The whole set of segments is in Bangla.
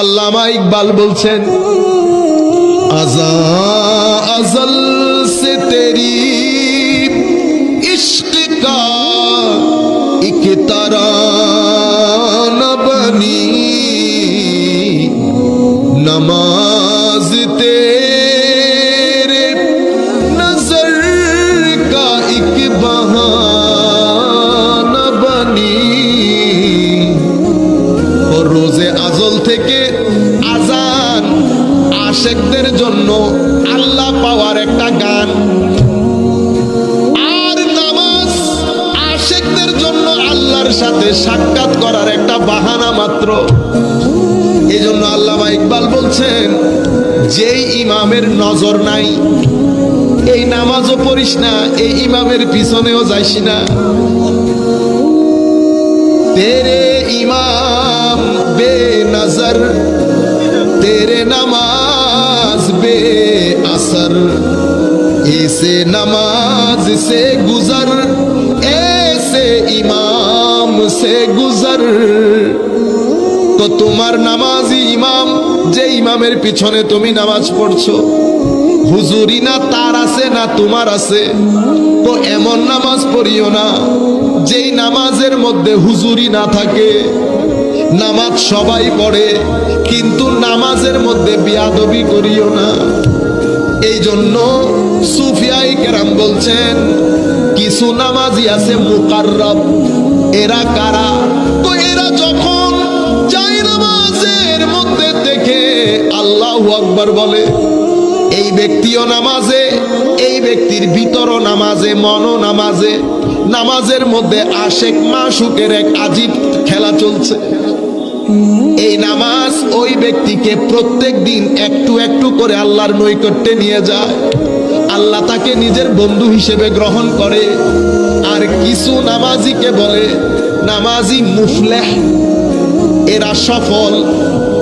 আল্লামা ইকবাল বলছেন আজা আজল সে তেরি ইশক কা ইক তারা না নমা অঞ্চল থেকে আজান আশেকদের জন্য আল্লাহ পাওয়ার একটা গান। সাথে সাক্ষাৎ করার একটা বাহানা মাত্র। এই জন্য ইকবাল বলছেন, যেই ইমামের নজর নাই, এই নামাজও পড়িস না, এই ইমামের পিছনেও যাইস না। তেরে ইমাম বে बेनजर तेरे नमाज बे असर ऐसे नमाज से गुजर ऐसे इमाम से गुजर তো তোমার নামাজি ইমাম যে ইমামের পিছনে তুমি নামাজ পড়ছো হুজুরি না তার আছে না তোমার আছে তো এমন নামাজ পড়িও না যেই নামাজের মধ্যে হুজুরি না থাকে নামাজ সবাই পড়ে, কিন্তু নামাজের মধ্যে বিয়াদবি করিও না। এই জন্য সুফিয়াই কেরাম বলছেন, কিছু নামাজি আছে মুকাররব, এরা কারা? তো এরা যখন যাই নামাজের মধ্যে দেখে আল্লাহ আকবার বলে, এই ব্যক্তিও নামাজে, এই ব্যক্তির ভিতরও নামাজে, মনও নামাজে। নামাজের মধ্যে আশেক মাসুকের এক আজীব খেলা চলছে। এই নামাজ ওই ব্যক্তিকে প্রত্যেক দিন একটু একটু করে আল্লাহর নৈকট্যে নিয়ে যায়। আল্লাহ তাকে নিজের বন্ধু হিসেবে গ্রহণ করে। আর কিছু নামাজিকে বলে, নামাজি মুফলেহ, এরা সফল,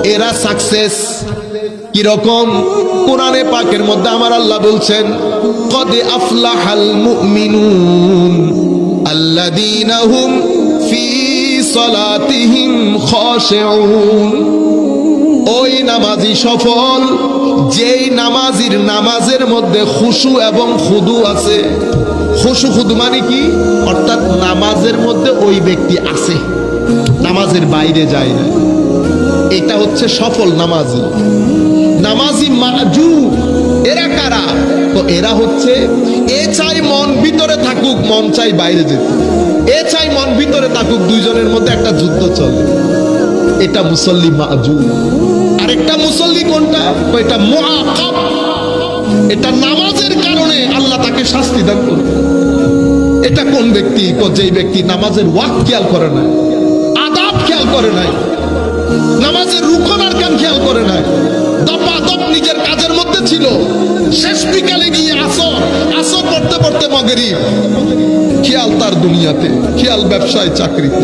এরা সাকসেস। কীরকম? কোরআনে পাকের মধ্যে আমার আল্লাহ বলছেন, কদে আফলাহাল মুমিনুন। আল্লাযীনা হুম ফি সলাতিহিম খাশিউন ওই নামাজি সফল, যেই নামাজির নামাজের মধ্যে খুশু এবং খুদু আছে। খুশু খুদু মানে কি? অর্থাৎ নামাজের মধ্যে ওই ব্যক্তি আছে, নামাজের বাইরে যায় না। এটা হচ্ছে সফল নামাজি। নামাজি মাজু এরা হচ্ছে, এ চাই মন ভিতরে থাকুক, মন চাই বাইরে যেতে। এ চাই মন ভিতরে থাকুক, দুইজনের মধ্যে একটা যুদ্ধ চলে। এটা মুসল্লি মাজু আরেকটা মুসল্লি কোনটা? এটা মুআকাব। এটা নামাজের কারণে আল্লাহ তাকে শাস্তি দান করবে। এটা কোন ব্যক্তি? যেই ব্যক্তি নামাজের ওয়াক খেয়াল করে না আদাব খেয়াল করে নাই, নামাজের রুকন আর কান খেয়াল করে নাই দপা দপ নিজের কাজের মধ্যে ছিল, শেষ বিকালে পড়তে মাগরি। খেয়াল তার দুনিয়াতে, খেয়াল ব্যবসায়, চাকরিতে।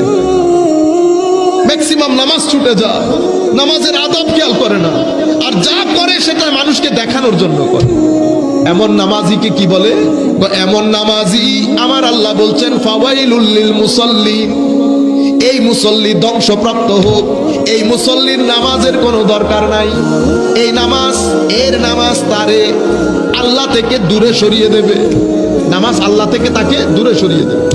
ম্যাক্সিমাম নামাজ ছুটে যা নামাজের আদব খেয়াল করে না। আর যা করে সেটা মানুষকে দেখানোর জন্য করে। এমন নামাজিকে কি বলে? এমন নামাজি আমার আল্লাহ বলছেন ফাওয়াইলুল্লিল মুসল্লিন। এই মুসল্লি ধ্বংসপ্রাপ্ত হোক। এই মুসল্লির নামাজের কোনো দরকার নাই। এই নামাজ, এর নামাজ তারে আল্লাহ থেকে দূরে সরিয়ে দেবে। নামাজ আল্লাহ থেকে তাকে দূরে সরিয়ে দেবে।